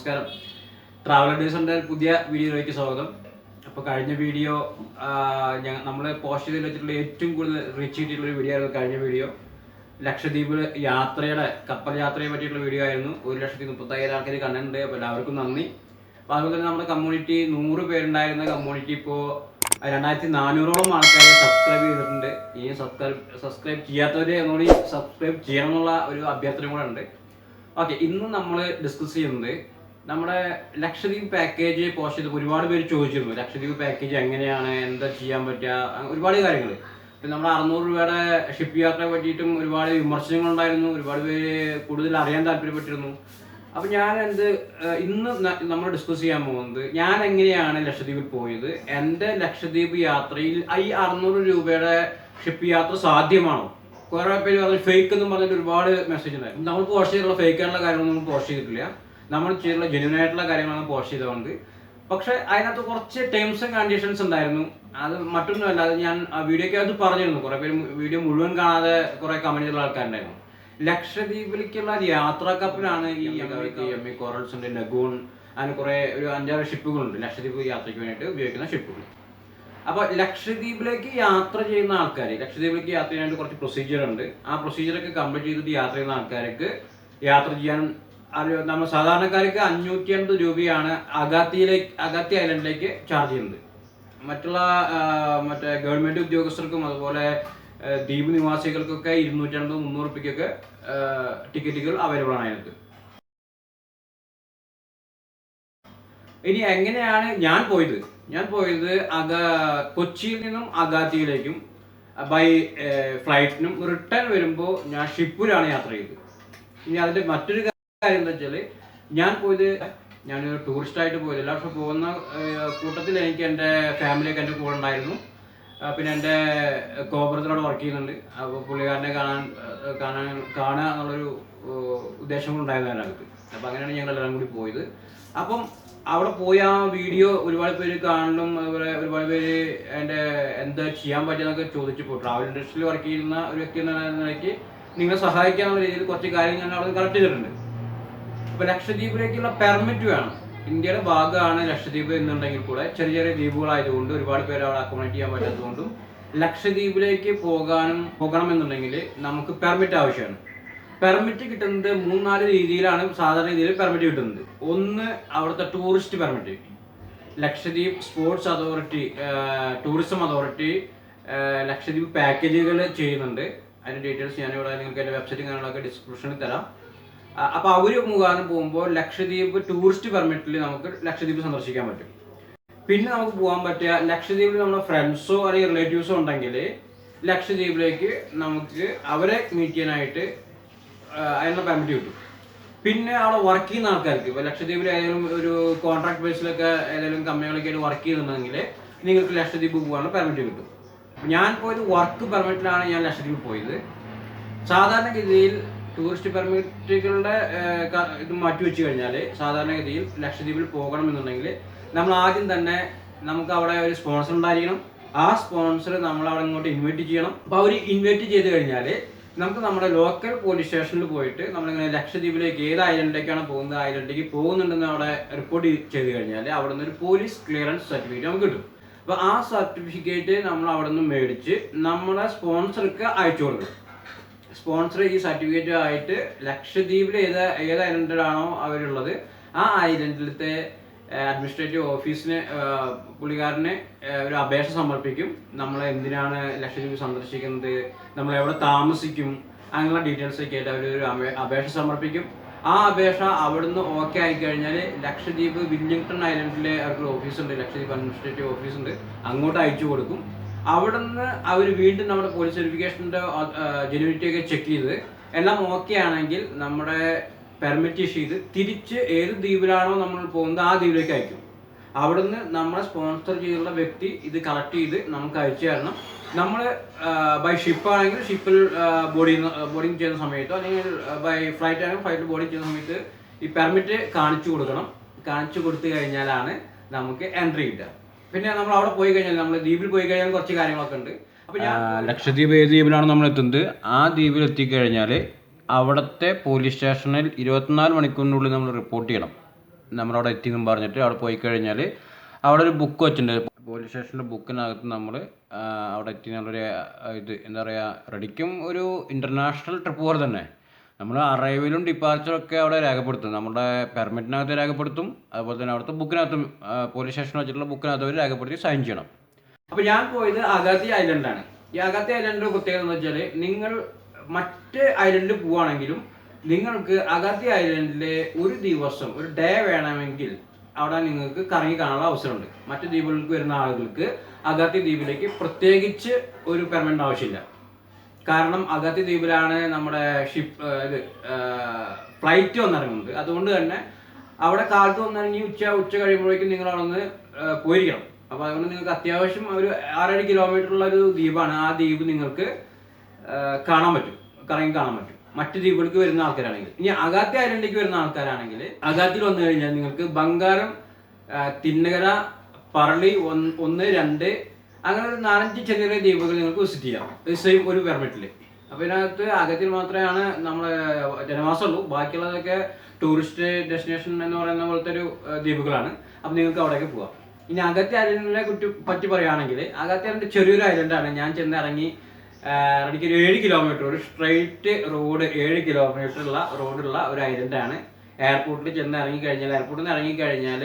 നമസ്കാരം. ട്രാവൽ അഡ്വൈസറിന്റെ പുതിയ വീഡിയോയിലേക്ക് സ്വാഗതം. അപ്പോൾ കഴിഞ്ഞ വീഡിയോ നമ്മൾ പോസ്റ്റ് ചെയ്ത് വെച്ചിട്ടുള്ള ഏറ്റവും കൂടുതൽ റീച്ച് ചെയ്തിട്ടുള്ള ഒരു വീഡിയോ ആയിരുന്നു കഴിഞ്ഞ വീഡിയോ. ലക്ഷദ്വീപ് യാത്രയുടെ കപ്പൽ യാത്രയെ പറ്റിയിട്ടുള്ള വീഡിയോ ആയിരുന്നു. ഒരു ലക്ഷത്തി മുപ്പത്തയ്യായിരം ആൾക്കാർ കണ്ടിട്ടുണ്ട്. അപ്പോൾ എല്ലാവർക്കും നന്ദി. അപ്പോൾ അതുപോലെ തന്നെ നമ്മുടെ കമ്മ്യൂണിറ്റി നൂറ് പേരുണ്ടായിരുന്ന കമ്മ്യൂണിറ്റി ഇപ്പോൾ രണ്ടായിരത്തി നാനൂറോളം ആൾക്കാരെ സബ്സ്ക്രൈബ് ചെയ്തിട്ടുണ്ട്. ഇനി സബ്സ്ക്രൈബ് സബ്സ്ക്രൈബ് ചെയ്യാത്തവരെ ഒന്നുകൂടി സബ്സ്ക്രൈബ് ചെയ്യണം എന്നുള്ള ഒരു അഭ്യർത്ഥന കൂടെ ഉണ്ട്. ഓക്കെ ഇന്ന് നമ്മൾ ഡിസ്കസ് ചെയ്യുന്നത് നമ്മുടെ ലക്ഷദ്വീപ് പാക്കേജ് പോസ്റ്റ് ചെയ്തപ്പോൾ ഒരുപാട് പേര് ചോദിച്ചിരുന്നു ലക്ഷദ്വീപ് പാക്കേജ് എങ്ങനെയാണ് എന്താ ചെയ്യാൻ പറ്റുക ഒരുപാട് കാര്യങ്ങൾ നമ്മുടെ അറുന്നൂറ് രൂപയുടെ ഷിപ്പ് യാത്രയെ പറ്റിയിട്ടും ഒരുപാട് വിമർശനങ്ങൾ ഉണ്ടായിരുന്നു ഒരുപാട് പേര് കൂടുതൽ അറിയാൻ താല്പര്യപ്പെട്ടിരുന്നു. അപ്പൊ ഞാൻ എന്ത് ഇന്ന് നമ്മൾ ഡിസ്കസ് ചെയ്യാൻ പോകുന്നത് ഞാൻ എങ്ങനെയാണ് ലക്ഷദ്വീപിൽ പോയത് എന്റെ ലക്ഷദ്വീപ് യാത്രയിൽ ഈ അറുന്നൂറ് രൂപയുടെ ഷിപ്പ് യാത്ര സാധ്യമാണോ? കുറെ പേര് പറഞ്ഞു ഫേക്ക് എന്നും പറഞ്ഞിട്ട് ഒരുപാട് മെസ്സേജ് ഉണ്ടായിരുന്നു നമ്മൾ പോസ്റ്റ് ചെയ്തിട്ടുള്ള ഫേക്ക് ആയിട്ടുള്ള കാര്യങ്ങളൊന്നും നമ്മൾ പോസ്റ്റ് ചെയ്തിട്ടില്ല. നമ്മൾ ചെയ്തിട്ടുള്ള ജെന്യൂൻ ആയിട്ടുള്ള കാര്യങ്ങളാണ് പോസ്റ്റ് ചെയ്തുകൊണ്ട് പക്ഷെ അതിനകത്ത് കുറച്ച് ടേംസ് ആൻഡ് കണ്ടീഷൻസ് ഉണ്ടായിരുന്നു. അത് മറ്റൊന്നുമല്ല അത് ഞാൻ വീഡിയോക്ക് അത് പറഞ്ഞിരുന്നു. കുറെ പേര് വീഡിയോ മുഴുവൻ കാണാതെ കുറെ കമന്റ് ചെയ്ത ആൾക്കാരുണ്ടായിരുന്നു. ലക്ഷദ്വീപിലേക്കുള്ള യാത്രാ കപ്പലാണ് ഈ എം ഇ കോറൽസ് ഉണ്ട് നഗൂൺ അങ്ങനെ കുറെ ഒരു അഞ്ചാറ് ഷിപ്പുകളുണ്ട് ലക്ഷദ്വീപ് യാത്രയ്ക്ക് വേണ്ടിയിട്ട് ഉപയോഗിക്കുന്ന ഷിപ്പുകൾ അപ്പോൾ ലക്ഷദ്വീപിലേക്ക് യാത്ര ചെയ്യുന്ന ആൾക്കാർ ലക്ഷദ്വീപിലേക്ക് യാത്ര ചെയ്യാനായിട്ട് കുറച്ച് പ്രൊസീജിയർ ഉണ്ട്. ആ പ്രൊസീജിയർ ഒക്കെ കംപ്ലീറ്റ് ചെയ്തിട്ട് യാത്ര ചെയ്യുന്ന ആൾക്കാർക്ക് യാത്ര ചെയ്യാൻ അറിയ? നമ്മൾ സാധാരണക്കാർക്ക് അഞ്ഞൂറ്റി അൻപത് രൂപയാണ് അഗാത്തിയിലേക്ക് അഗാത്തി ഐലൻഡിലേക്ക് ചാർജ് ചെയ്യുന്നത്. മറ്റുള്ള മറ്റേ ഗവൺമെന്റ് ഉദ്യോഗസ്ഥർക്കും അതുപോലെ ദ്വീപ് നിവാസികൾക്കൊക്കെ ഇരുന്നൂറ്റി അൻപത് മുന്നൂറ് രൂപയ്ക്കൊക്കെ ടിക്കറ്റുകൾ അവൈലബിൾ ആണ് അതിനകത്ത്. ഇനി എങ്ങനെയാണ് ഞാൻ പോയത്? ഞാൻ പോയത് അഗ കൊച്ചിയിൽ നിന്നും അഗാത്തിയിലേക്കും ബൈ ഫ്ലൈറ്റിനും റിട്ടേൺ വരുമ്പോൾ ഞാൻ ഷിപ്പിലാണ് യാത്ര ചെയ്തത്. ഇനി അതിന്റെ മറ്റൊരു കാര്യം എന്താ വെച്ചാൽ ഞാൻ പോയത് ടൂറിസ്റ്റ് ആയിട്ട് പോയതില്ല പക്ഷെ പോകുന്ന കൂട്ടത്തിൽ എനിക്ക് എന്റെ ഫാമിലിയൊക്കെ എന്റെ കൂടെ ഉണ്ടായിരുന്നു. പിന്നെ എന്റെ കോപുരത്തിലൂടെ വർക്ക് ചെയ്യുന്നുണ്ട്. അപ്പോൾ പുള്ളിക്കാരനെ കാണാൻ കാണാൻ കാണുക എന്നുള്ളൊരു ഉദ്ദേശം ഉണ്ടായിരുന്നു അതിനകത്ത് അപ്പോൾ അങ്ങനെയാണ് ഞങ്ങൾ എല്ലാം കൂടി പോയത്. അപ്പം അവിടെ പോയി ആ വീഡിയോ ഒരുപാട് പേര് കാണലും അതുപോലെ ഒരുപാട് പേര് എന്റെ എന്താ ചെയ്യാൻ പറ്റുന്നൊക്കെ ചോദിച്ചപ്പോൾ ട്രാവൽ ഇൻഡസ്ട്രിയിൽ വർക്ക് ചെയ്യുന്ന ഒരു വ്യക്തി എന്ന നിലയ്ക്ക് നിങ്ങളെ സഹായിക്കാനുള്ള രീതിയിൽ കുറച്ച് കാര്യങ്ങൾ അവിടെ കളക്ട് ചെയ്തിട്ടുണ്ട്. ഇപ്പൊ ലക്ഷദ്വീപിലേക്കുള്ള പെർമിറ്റ് വേണം. ഇന്ത്യയുടെ ഭാഗമാണ് ലക്ഷദ്വീപ് എന്നുണ്ടെങ്കിൽ കൂടെ ചെറിയ ചെറിയ ദ്വീപുകളായതുകൊണ്ട് ഒരുപാട് പേര് അവിടെ അക്കോമഡേറ്റ് ചെയ്യാൻ പറ്റാത്തതുകൊണ്ടും ലക്ഷദ്വീപിലേക്ക് പോകാനും പോകണമെന്നുണ്ടെങ്കിൽ നമുക്ക് പെർമിറ്റ് ആവശ്യമാണ്. പെർമിറ്റ് കിട്ടുന്നത് മൂന്നാൽ രീതിയിലാണ് സാധാരണ രീതിയിൽ പെർമിറ്റ് കിട്ടുന്നത്. ഒന്ന് അവിടുത്തെ tourist permit Lakshadweep sports authority tourism authority Lakshadweep പാക്കേജുകൾ ചെയ്യുന്നുണ്ട്. അതിന്റെ ഡീറ്റെയിൽസ് ഞാനിവിടെ നിങ്ങൾക്ക് എന്റെ വെബ്സൈറ്റും കാര്യങ്ങളൊക്കെ ഡിസ്ക്രിപ്ഷനിൽ തരാം. ആ, അപ്പൊ അവർ മുഖാന്തരം പോകുമ്പോൾ ലക്ഷദ്വീപ് ടൂറിസ്റ്റ് പെർമിറ്റിൽ നമുക്ക് ലക്ഷദ്വീപ് സന്ദർശിക്കാൻ പറ്റും. പിന്നെ നമുക്ക് പോകാൻ പറ്റിയ ലക്ഷദ്വീപിൽ നമ്മുടെ ഫ്രണ്ട്സോ അല്ലെങ്കിൽ റിലേറ്റീവ്സോ ഉണ്ടെങ്കിൽ ലക്ഷദ്വീപിലേക്ക് നമുക്ക് അവരെ മീറ്റ് ചെയ്യാനായിട്ട് അതിനുള്ള പെർമിറ്റ് കിട്ടും. പിന്നെ അവിടെ വർക്ക് ചെയ്യുന്ന ആൾക്കാർക്ക് ഇപ്പോൾ ലക്ഷദ്വീപിൽ ഏതെങ്കിലും ഒരു കോൺട്രാക്ട് ബേസിലൊക്കെ ഏതെങ്കിലും കമ്പനികളൊക്കെ ആയിട്ട് വർക്ക് ചെയ്യുന്നുണ്ടെങ്കിൽ നിങ്ങൾക്ക് ലക്ഷദ്വീപ് പോകാനുള്ള പെർമിറ്റ് കിട്ടും. ഞാൻ പോയത് വർക്ക് പെർമിറ്റിലാണ് ഞാൻ ലക്ഷദ്വീപ് പോയത്. സാധാരണഗതിയിൽ ടൂറിസ്റ്റ് പെർമിറ്റുകളുടെ ഇത് മാറ്റി വെച്ച് കഴിഞ്ഞാൽ സാധാരണഗതിയിൽ ലക്ഷദ്വീപിൽ പോകണമെന്നുണ്ടെങ്കിൽ നമ്മൾ ആദ്യം തന്നെ നമുക്ക് അവിടെ ഒരു സ്പോൺസർ ഉണ്ടായിരിക്കണം. ആ സ്പോൺസർ നമ്മൾ അവിടെ ഇങ്ങോട്ട് ഇൻവൈറ്റ് ചെയ്യണം. അപ്പോൾ അവർ ഇൻവൈറ്റ് ചെയ്ത് കഴിഞ്ഞാൽ നമുക്ക് നമ്മുടെ ലോക്കൽ പോലീസ് സ്റ്റേഷനിൽ പോയിട്ട് നമ്മളിങ്ങനെ ലക്ഷദ്വീപിലേക്ക് ഏത് ഐലൻഡിലേക്കാണ് പോകുന്നത് ഐലൻഡിലേക്ക് പോകുന്നുണ്ടെന്ന് അവിടെ റിപ്പോർട്ട് ചെയ്ത് കഴിഞ്ഞാൽ അവിടെ നിന്ന് ഒരു പോലീസ് ക്ലിയറൻസ് സർട്ടിഫിക്കറ്റ് നമുക്ക് കിട്ടും. അപ്പോൾ ആ സർട്ടിഫിക്കറ്റ് നമ്മൾ അവിടെ നിന്ന് മേടിച്ച് നമ്മുടെ സ്പോൺസർക്ക് അയച്ചു കൊടുക്കണം. സ്പോൺസർ ഈ സർട്ടിഫിക്കറ്റ് ആയിട്ട് ലക്ഷദ്വീപിൽ ഏത് ഏത് ഐലൻഡിലാണോ അവരുള്ളത് ആ ഐലൻഡിലത്തെ അഡ്മിനിസ്ട്രേറ്റീവ് ഓഫീസിന് പുള്ളിക്കാരന് ഒരു അപേക്ഷ സമർപ്പിക്കും. നമ്മൾ എന്തിനാണ് ലക്ഷദ്വീപ് സന്ദർശിക്കുന്നത് നമ്മൾ എവിടെ താമസിക്കും അങ്ങനെയുള്ള ഡീറ്റെയിൽസ് ഒക്കെ ആയിട്ട് അവർ ഒരു അപേക്ഷ സമർപ്പിക്കും. ആ അപേക്ഷ അവിടുന്ന് ഓക്കെ ആയിക്കഴിഞ്ഞാൽ ലക്ഷദ്വീപ് വില്ലിംഗ്ടൺ ഐലൻഡിലെ അവർക്ക് ഓഫീസുണ്ട് ലക്ഷദ്വീപ് അഡ്മിനിസ്ട്രേറ്റീവ് ഓഫീസുണ്ട് അങ്ങോട്ട് അയച്ചു കൊടുക്കും. അവിടുന്ന് അവർ വീണ്ടും നമ്മുടെ പോലീസ് വെരിഫിക്കേഷന്റെ ജെനുവിറ്റി ഒക്കെ ചെക്ക് ചെയ്ത് എല്ലാം ഓക്കെ ആണെങ്കിൽ നമ്മുടെ പെർമിറ്റ് ഇഷ്യൂ ചെയ്ത് തിരിച്ച് ഏത് ദ്വീപിലാണോ നമ്മൾ പോകുന്നത് ആ ദ്വീപിലേക്ക് അയക്കും. അവിടുന്ന് നമ്മളെ സ്പോൺസർ ചെയ്തുള്ള വ്യക്തി ഇത് കളക്ട് ചെയ്ത് നമുക്ക് അയച്ചു തരണം. നമ്മൾ ബൈ ഷിപ്പ് ആണെങ്കിൽ ഷിപ്പിൽ ബോർഡിങ് ബോർഡിങ് ചെയ്യുന്ന സമയത്തോ അല്ലെങ്കിൽ ബൈ ഫ്ലൈറ്റ് ആണെങ്കിൽ ഫ്ലൈറ്റിൽ ബോർഡിങ് ചെയ്യുന്ന സമയത്ത് ഈ പെർമിറ്റ് കാണിച്ചു കൊടുക്കണം. കാണിച്ചു കൊടുത്തു കഴിഞ്ഞാലാണ് നമുക്ക് എൻട്രി കിട്ടുക. പിന്നെ നമ്മൾ അവിടെ പോയി കഴിഞ്ഞാൽ നമ്മൾ ദ്വീപിൽ പോയി കഴിഞ്ഞാൽ കുറച്ച് കാര്യങ്ങളൊക്കെ ഉണ്ട്. അപ്പോൾ ഞാൻ ലക്ഷദ്വീപ് ഏത് ദ്വീപിലാണ് നമ്മൾ എത്തുന്നത്? ആ ദ്വീപിൽ എത്തിക്കഴിഞ്ഞാൽ അവിടുത്തെ പോലീസ് സ്റ്റേഷനിൽ ഇരുപത്തിനാല് മണിക്കൂറിനുള്ളിൽ നമ്മൾ റിപ്പോർട്ട് ചെയ്യണം. നമ്മളവിടെ എത്തി എന്നും പറഞ്ഞിട്ട് അവിടെ പോയി കഴിഞ്ഞാൽ അവിടെ ഒരു ബുക്ക് വെച്ചിട്ടുണ്ട്. പോലീസ് സ്റ്റേഷനിലെ ബുക്കിനകത്ത് നമ്മൾ അവിടെ എത്തി നല്ലൊരു ഇത് എന്താ പറയുക റെഡിക്കും ഒരു ഇന്റർനാഷണൽ ട്രിപ്പ് പോലെ തന്നെ. നമ്മൾ അറൈവലും ഡിപ്പാർച്ചറും ഒക്കെ അവിടെ രേഖപ്പെടുത്തും. നമ്മുടെ പെർമിറ്റിനകത്ത് രേഖപ്പെടുത്തും. അതുപോലെ തന്നെ അവിടുത്തെ ബുക്കിനകത്തും പോലീസ് സ്റ്റേഷൻ വെച്ചിട്ടുള്ള ബുക്കിനകത്ത് അവർ രേഖപ്പെടുത്തി സൈൻ ചെയ്യണം. അപ്പോൾ ഞാൻ പോയത് അഗാത്തി ഐലൻഡാണ് ഈ അഗാത്തി ഐലൻഡിന്റെ പ്രത്യേകത എന്ന് വെച്ചാൽ നിങ്ങൾ മറ്റ് ഐലൻഡിൽ പോവുകയാണെങ്കിലും നിങ്ങൾക്ക് അഗാത്തി ഐലൻഡിലെ ഒരു ദിവസം ഒരു ഡേ വേണമെങ്കിൽ അവിടെ നിങ്ങൾക്ക് കറങ്ങി കാണാനുള്ള അവസരമുണ്ട്. മറ്റു ദ്വീപുകൾക്ക് വരുന്ന ആളുകൾക്ക് അഗാത്തി ദ്വീപിലേക്ക് പ്രത്യേകിച്ച് ഒരു പെർമനന്റ് ആവശ്യമില്ല. കാരണം അഗത്തി ദ്വീപിലാണ് നമ്മുടെ ഷിപ്പ് ഇത് ഫ്ലൈറ്റ് വന്നിറങ്ങുന്നത്. അതുകൊണ്ട് തന്നെ അവിടെ കാലത്ത് വന്നിറങ്ങി ഉച്ച ഉച്ച കഴിയുമ്പോഴേക്കും നിങ്ങൾ അവിടെ നിന്ന് പോയിരിക്കണം. അപ്പോൾ അതുകൊണ്ട് നിങ്ങൾക്ക് അത്യാവശ്യം ഒരു ആറേഴ് കിലോമീറ്റർ ഉള്ള ഒരു ദ്വീപാണ്. ആ ദ്വീപ് നിങ്ങൾക്ക് കാണാൻ പറ്റും. കറങ്ങി കാണാൻ പറ്റും. മറ്റ് ദ്വീപുകൾക്ക് വരുന്ന ആൾക്കാരാണെങ്കിൽ. ഇനി അഗാത്തി ഐലൻഡിലേക്ക് വരുന്ന ആൾക്കാരാണെങ്കിൽ അഗാത്തിൽ വന്നു കഴിഞ്ഞാൽ നിങ്ങൾക്ക് ബംഗാരം തിന്നകര പറളി ഒന്ന് രണ്ട് അങ്ങനെ ഒരു നാലഞ്ച് ചെറിയ ചെറിയ ദ്വീപുകൾ നിങ്ങൾക്ക് വിസിറ്റ് ചെയ്യാം. സെയിം ഒരു പെർമിറ്റിൽ അപ്പോൾ ഇതിനകത്ത് അകത്തിൽ മാത്രമാണ് നമ്മളെ ജനവാസമുള്ളൂ. ബാക്കിയുള്ളതൊക്കെ ടൂറിസ്റ്റ് ഡെസ്റ്റിനേഷൻ എന്ന് പറയുന്ന പോലത്തെ ഒരു ദ്വീപുകളാണ്. അപ്പോൾ നിങ്ങൾക്ക് അവിടേക്ക് പോവാം. ഇനി അകത്തെ ഐലൻഡിനെ കുറ്റി പറ്റി പറയുകയാണെങ്കിൽ അകത്തെ ഐലൻഡ് ചെറിയൊരു ഐലൻഡാണ് ഞാൻ ചെന്ന് ഇറങ്ങി എനിക്ക് ഒരു ഏഴ് കിലോമീറ്റർ ഒരു സ്ട്രെയിറ്റ് റോഡ് ഏഴ് കിലോമീറ്റർ ഉള്ള റോഡുള്ള ഒരു ഐലൻഡാണ് എയർപോർട്ടിൽ ചെന്ന് ഇറങ്ങി കഴിഞ്ഞാൽ എയർപോർട്ടിൽ നിന്ന് ഇറങ്ങി കഴിഞ്ഞാൽ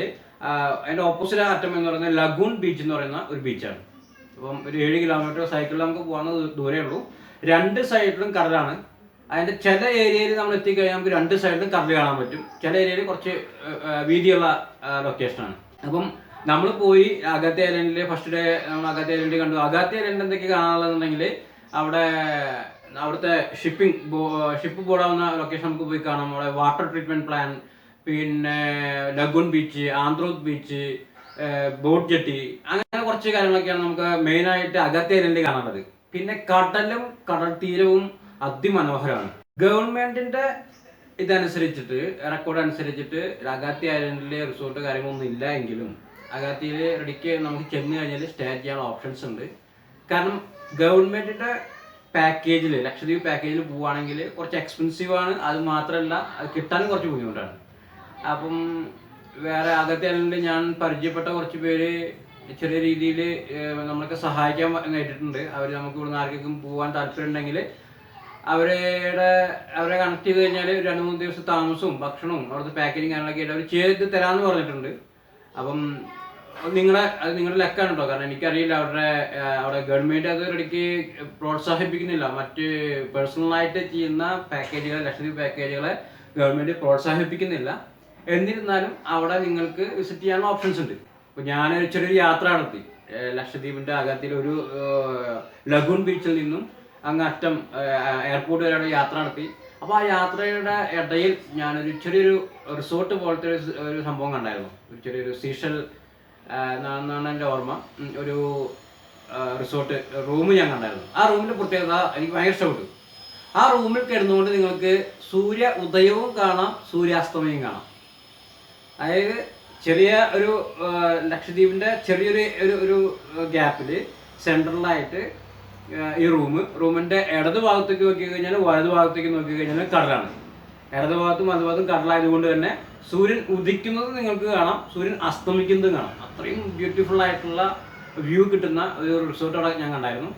അതിന്റെ ഓപ്പോസിറ്റ് ആറ്റം എന്ന് പറയുന്നത് ലഗൂൺ ബീച്ച് എന്ന് പറയുന്ന ഒരു ബീച്ചാണ് അപ്പം ഒരു ഏഴ് കിലോമീറ്റർ സൈക്കിളിൽ നമുക്ക് പോകാവുന്ന ദൂരേ ഉള്ളൂ. രണ്ട് സൈഡിലും കടലാണ് അതിന്റെ ചില ഏരിയയിൽ നമ്മൾ എത്തിക്കഴിഞ്ഞാൽ നമുക്ക് രണ്ട് സൈഡിലും കടൽ കാണാൻ പറ്റും. ചില ഏരിയയിൽ കുറച്ച് വീതിയുള്ള ലൊക്കേഷനാണ് അപ്പം നമ്മൾ പോയി അകത്തെ ഐലൻഡിൽ ഫസ്റ്റ് ഡേ നമ്മൾ അകത്തെ ഐലൻഡ് കണ്ടു. അകത്തെ ഐലൻഡ് എന്തൊക്കെ കാണാനുള്ളതെന്നുണ്ടെങ്കിൽ അവിടെ അവിടുത്തെ ഷിപ്പിംഗ് ഷിപ്പ് പോടാവുന്ന ലൊക്കേഷൻ നമുക്ക് പോയി കാണാം. അവിടെ വാട്ടർ ട്രീറ്റ്മെന്റ് പ്ലാൻ പിന്നെ lagoon beach Androth beach boat jetty അങ്ങനെ കുറച്ച് കാര്യങ്ങളൊക്കെയാണ് നമുക്ക് മെയിനായിട്ട് അകത്തെ രണ്ട് കാണാനുള്ളത് പിന്നെ കടലും കടൽ തീരവും അതിമനോഹരമാണ്. ഗവൺമെന്റിന്റെ ഇതനുസരിച്ചിട്ട് റെക്കോർഡ് അനുസരിച്ചിട്ട് അഗാത്തി ഐലൻഡിലെ റിസോർട്ട് കാര്യങ്ങളൊന്നും ഇല്ല എങ്കിലും അഗാത്തിയിൽ റെഡിക്ക് നമുക്ക് ചെന്ന് കഴിഞ്ഞാൽ സ്റ്റേ ചെയ്യാനുള്ള ഓപ്ഷൻസ് ഉണ്ട്. കാരണം ഗവൺമെന്റിന്റെ പാക്കേജിൽ ലക്ഷദ്വീപ് പാക്കേജിൽ പോവുകയാണെങ്കിൽ കുറച്ച് എക്സ്പെൻസീവ് ആണ്. അത് മാത്രമല്ല അത് കിട്ടാനും കുറച്ച് ബുദ്ധിമുട്ടാണ്. അപ്പം വേറെ അകത്തെ ഐലൻഡിൽ ഞാൻ പരിചയപ്പെട്ട കുറച്ച് പേര് ചെറിയ രീതിയിൽ നമ്മളൊക്കെ സഹായിക്കാൻ നേരിട്ടുണ്ട് അവർ നമുക്ക് ഇവിടുന്ന് ആർക്കെങ്കിലും പോകാൻ താല്പര്യം ഉണ്ടെങ്കിൽ അവരുടെ അവരെ കണക്ട് ചെയ്ത് കഴിഞ്ഞാൽ രണ്ട് മൂന്ന് ദിവസം താമസവും ഭക്ഷണവും അവിടുത്തെ പാക്കേജിങ് കാര്യങ്ങളൊക്കെ ആയിട്ട് അവർ ചെയ്ത് തരാമെന്ന് പറഞ്ഞിട്ടുണ്ട്. അപ്പം നിങ്ങളെ അത് നിങ്ങളുടെ ലക്കാണ് കേട്ടോ കാരണം എനിക്കറിയില്ല അവരുടെ അവിടെ ഗവൺമെന്റ് അത് റെഡിക്ക് പ്രോത്സാഹിപ്പിക്കുന്നില്ല. മറ്റ് പേഴ്സണലായിട്ട് ചെയ്യുന്ന പാക്കേജുകൾ ലക്ഷദ്വീപ് പാക്കേജുകളെ ഗവൺമെന്റ് പ്രോത്സാഹിപ്പിക്കുന്നില്ല. എന്നിരുന്നാലും അവിടെ നിങ്ങൾക്ക് വിസിറ്റ് ചെയ്യാനുള്ള ഓപ്ഷൻസ് ഉണ്ട്. ഇപ്പൊ ഞാൻ ചെറിയൊരു യാത്ര നടത്തി. ലക്ഷദ്വീപിന്റെ അകത്തിൽ ഒരു ലഗൂൺ ബീച്ചിൽ നിന്നും അങ്ങ് അറ്റം എയർപോർട്ട് വരെയുള്ള യാത്ര നടത്തി. അപ്പോൾ ആ യാത്രയുടെ ഇടയിൽ ഞാനൊരു ചെറിയൊരു റിസോർട്ട് പോലത്തെ ഒരു ഒരു സംഭവം കണ്ടായിരുന്നു. ഒരു ചെറിയൊരു സീഷൽ എന്നാണ് എന്റെ ഓർമ്മ. ഒരു റിസോർട്ട് റൂം ഞാൻ കണ്ടായിരുന്നു. ആ റൂമിന്റെ പ്രത്യേകത എനിക്ക് ഭയങ്കര ഇഷ്ടപ്പെട്ടു. ആ റൂമിൽ കിടന്നുകൊണ്ട് നിങ്ങൾക്ക് സൂര്യ ഉദയവും കാണാം സൂര്യാസ്തമയും കാണാം. അതായത് ചെറിയ ഒരു ലക്ഷദ്വീപിന്റെ ചെറിയൊരു ഒരു ഒരു ഗ്യാപ്പിൽ സെൻട്രലായിട്ട് ഈ റൂം റൂമിന്റെ ഇടത് ഭാഗത്തേക്ക് നോക്കി കഴിഞ്ഞാൽ വലത് ഭാഗത്തേക്ക് നോക്കി കഴിഞ്ഞാൽ കടലാണ്. ഇടത് ഭാഗത്തും വലത് ഭാഗത്തും കടലായതുകൊണ്ട് തന്നെ സൂര്യൻ ഉദിക്കുന്നത് നിങ്ങൾക്ക് കാണാം സൂര്യൻ അസ്തമിക്കുന്നതും കാണാം. അത്രയും ബ്യൂട്ടിഫുൾ ആയിട്ടുള്ള വ്യൂ കിട്ടുന്ന ഒരു റിസോർട്ട് അവിടെ ഞാൻ കണ്ടായിരുന്നു.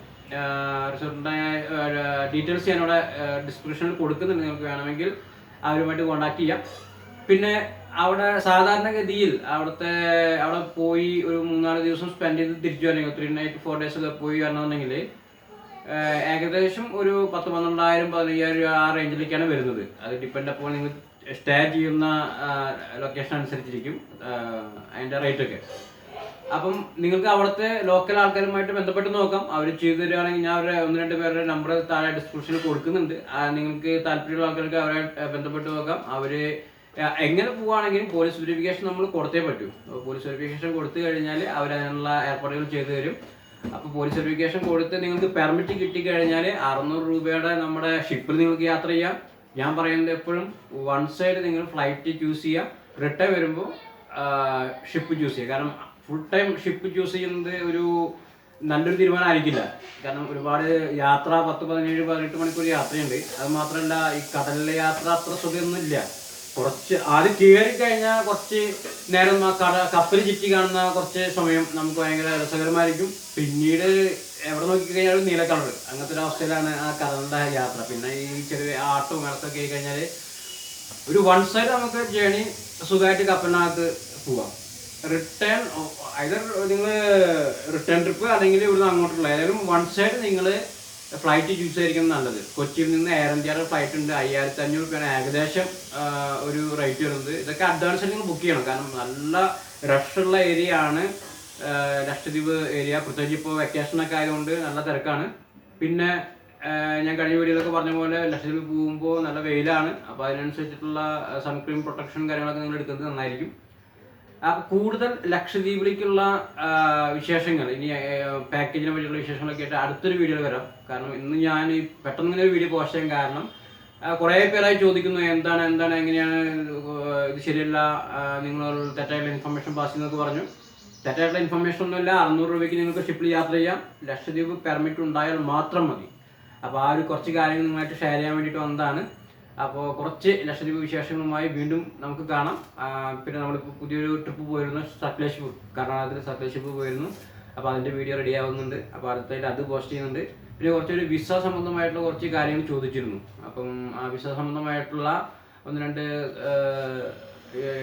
റിസോർട്ടിന്റെ ഡീറ്റെയിൽസ് ഞാനിവിടെ ഡിസ്ക്രിപ്ഷനിൽ കൊടുക്കുന്നുണ്ട്. നിങ്ങൾക്ക് വേണമെങ്കിൽ അവരുമായിട്ട് കോൺടാക്ട് ചെയ്യാം. പിന്നെ അവിടെ സാധാരണഗതിയിൽ അവിടുത്തെ അവിടെ പോയി ഒരു മൂന്നാൽ ദിവസം സ്പെൻഡ് ചെയ്ത് തിരിച്ചു വരണമെങ്കിൽ ത്രീ നൈറ്റ് ഫോർ ഡേയ്സ് ഒക്കെ പോയി വരണമെന്നുണ്ടെങ്കിൽ ഏകദേശം ഒരു പത്ത് പന്ത്രണ്ടായിരം പതിനയ്യായിരം രൂപ ആ റേഞ്ചിലേക്കാണ് വരുന്നത്. അത് ഡിപ്പെൻഡ് അപ്പോൾ നിങ്ങൾ സ്റ്റേ ചെയ്യുന്ന ലൊക്കേഷൻ അനുസരിച്ചിരിക്കും അതിന്റെ റേറ്റൊക്കെ അപ്പം നിങ്ങൾക്ക് അവിടുത്തെ ലോക്കൽ ആൾക്കാരുമായിട്ട് ബന്ധപ്പെട്ട് നോക്കാം. അവർ ചെയ്തു തരികയാണെങ്കിൽ ഞാൻ അവരുടെ ഒന്ന് രണ്ട് പേരുടെ നമ്പർ താഴെ ഡിസ്ക്രിപ്ഷനിൽ കൊടുക്കുന്നുണ്ട്. നിങ്ങൾക്ക് താല്പര്യമുള്ള ആൾക്കാർക്ക് അവരെ ബന്ധപ്പെട്ട് നോക്കാം. ഏഹ്, എങ്ങനെ പോവുകയാണെങ്കിലും പോലീസ് വെരിഫിക്കേഷൻ നമ്മൾ കൊടുത്തേ പറ്റൂ. പോലീസ് വെരിഫിക്കേഷൻ കൊടുത്തു കഴിഞ്ഞാൽ അവരതിനുള്ള ഏർപ്പാടുകൾ ചെയ്തു തരും. അപ്പോൾ പോലീസ് വെരിഫിക്കേഷൻ കൊടുത്ത് നിങ്ങൾക്ക് പെർമിറ്റ് കിട്ടിക്കഴിഞ്ഞാൽ അറുന്നൂറ് രൂപയുടെ നമ്മുടെ ഷിപ്പിൽ നിങ്ങൾക്ക് യാത്ര ചെയ്യാം. ഞാൻ പറയുന്നത് എപ്പോഴും വൺ സൈഡ് നിങ്ങൾ ഫ്ലൈറ്റ് ചൂസ് ചെയ്യാം. റിട്ടേൺ വരുമ്പോൾ ഷിപ്പ് ചൂസ് ചെയ്യുക കാരണം ഫുൾ ടൈം ഷിപ്പ് ചൂസ് ചെയ്യുന്നത് ഒരു നല്ലൊരു തീരുമാനമായിരിക്കില്ല. കാരണം ഒരുപാട് യാത്ര പത്ത് പതിനേഴ് പതിനെട്ട് മണിക്കൂർ യാത്രയുണ്ട്. അത് മാത്രമല്ല ഈ കടലിലെ യാത്ര അത്ര സുഖമൊന്നും ഇല്ല കുറച്ച് ആദ്യം കയറി കഴിഞ്ഞാൽ കുറച്ച് നേരം കട കപ്പൽ ചുറ്റി കാണുന്ന കുറച്ച് സമയം നമുക്ക് ഭയങ്കര രസകരമായിരിക്കും. പിന്നീട് എവിടെ നോക്കിക്കഴിഞ്ഞാലും നീല കളർ അങ്ങനത്തെ ഒരു അവസ്ഥയിലാണ് ആ കടലിന്റെ യാത്ര. പിന്നെ ഈ ചെറിയ ആട്ടവും ഇളക്കൊക്കെ ആയി കഴിഞ്ഞാൽ ഒരു വൺ സൈഡ് നമുക്ക് ജേണി സുഖമായിട്ട് കപ്പലിനകത്ത് പോവാം. റിട്ടേൺ ഐതർ നിങ്ങൾ റിട്ടേൺ ട്രിപ്പ് അല്ലെങ്കിൽ ഇവിടുന്ന് അങ്ങോട്ടുള്ള ഏതായാലും വൺ സൈഡ് നിങ്ങൾ ഫ്ലൈറ്റ് ചൂസ് ചെയ്തിരിക്കുന്നത് നല്ലത്. കൊച്ചിയിൽ നിന്ന് എയർ ഇന്ത്യയുടെ ഫ്ലൈറ്റ് ഉണ്ട്. അയ്യായിരത്തി അഞ്ഞൂറ് രൂപയാണ് ഏകദേശം ഒരു റേറ്റ് വരുന്നത്. ഇതൊക്കെ അഡ്വാൻസ് നിങ്ങൾ ബുക്ക് ചെയ്യണം. കാരണം നല്ല റഷുള്ള ഏരിയ ആണ്. ലക്ഷദ്വീപ് ഏരിയ പ്രത്യേകിച്ച് ഇപ്പോൾ വെക്കേഷനൊക്കെ ആയതുകൊണ്ട് നല്ല തിരക്കാണ്. പിന്നെ ഞാൻ കഴിഞ്ഞ വീഡിയോയിലൊക്കെ പറഞ്ഞ പോലെ ലക്ഷദ്വീപ് പോകുമ്പോൾ നല്ല വെയിലാണ്. അപ്പോൾ അതിനനുസരിച്ചിട്ടുള്ള സൺക്രീം പ്രൊട്ടക്ഷൻ കാര്യങ്ങളൊക്കെ നിങ്ങൾ എടുക്കുന്നത് നന്നായിരിക്കും. കൂടുതൽ ലക്ഷദ്വീപിലേക്കുള്ള വിശേഷങ്ങൾ. ഇനി പാക്കേജിനെ പറ്റിയുള്ള വിശേഷങ്ങളൊക്കെ ആയിട്ട് അടുത്തൊരു വീഡിയോ വരാം. കാരണം ഇന്ന് ഞാൻ പെട്ടെന്ന് ഇങ്ങനെ ഒരു വീഡിയോ പോസ്റ്റ് ചെയ്യാൻ കാരണം കുറേ പേരായി ചോദിക്കുന്നു എന്താണ് എന്താണ് എങ്ങനെയാണ് ഇത് ശരിയല്ല നിങ്ങൾ തെറ്റായിട്ടുള്ള ഇൻഫർമേഷൻ പാസ് ചെയ്യുന്നൊക്കെ പറഞ്ഞു. തെറ്റായിട്ടുള്ള ഇൻഫർമേഷൻ ഒന്നുമില്ല അറുന്നൂറ് രൂപയ്ക്ക് നിങ്ങൾക്ക് ഷിപ്പിൽ യാത്ര ചെയ്യാം. ലക്ഷദ്വീപ് പെർമിറ്റ് ഉണ്ടായാൽ മാത്രം മതി. അപ്പോൾ ആ ഒരു കുറച്ച് കാര്യങ്ങൾ നിങ്ങളായിട്ട് ഷെയർ ചെയ്യാൻ വേണ്ടിയിട്ട് വന്നതാണ്. അപ്പോൾ കുറച്ച് ലക്ഷദ്വീപ് വിശേഷങ്ങളുമായി വീണ്ടും നമുക്ക് കാണാം. പിന്നെ നമ്മളിപ്പോൾ പുതിയൊരു ട്രിപ്പ് പോയിരുന്നു സക്ലേശ്പൂർ കർണാടകത്തിൽ സക്ലേശ്പൂർ പോയിരുന്നു. അപ്പോൾ അതിന്റെ വീഡിയോ റെഡി ആവുന്നുണ്ട്. അപ്പോൾ അടുത്തായിട്ട് അത് പോസ്റ്റ് ചെയ്യുന്നുണ്ട്. പിന്നെ കുറച്ചൊരു വിസ സംബന്ധമായിട്ടുള്ള കുറച്ച് കാര്യങ്ങൾ ചോദിച്ചിരുന്നു. അപ്പം ആ വിസ സംബന്ധമായിട്ടുള്ള ഒന്ന് രണ്ട്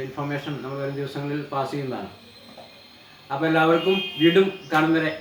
ഇൻഫർമേഷൻ നമ്മൾ വരും ദിവസങ്ങളിൽ പാസ് ചെയ്യുന്നതാണ്. അപ്പോൾ എല്ലാവർക്കും വീണ്ടും കാണുന്നവരെ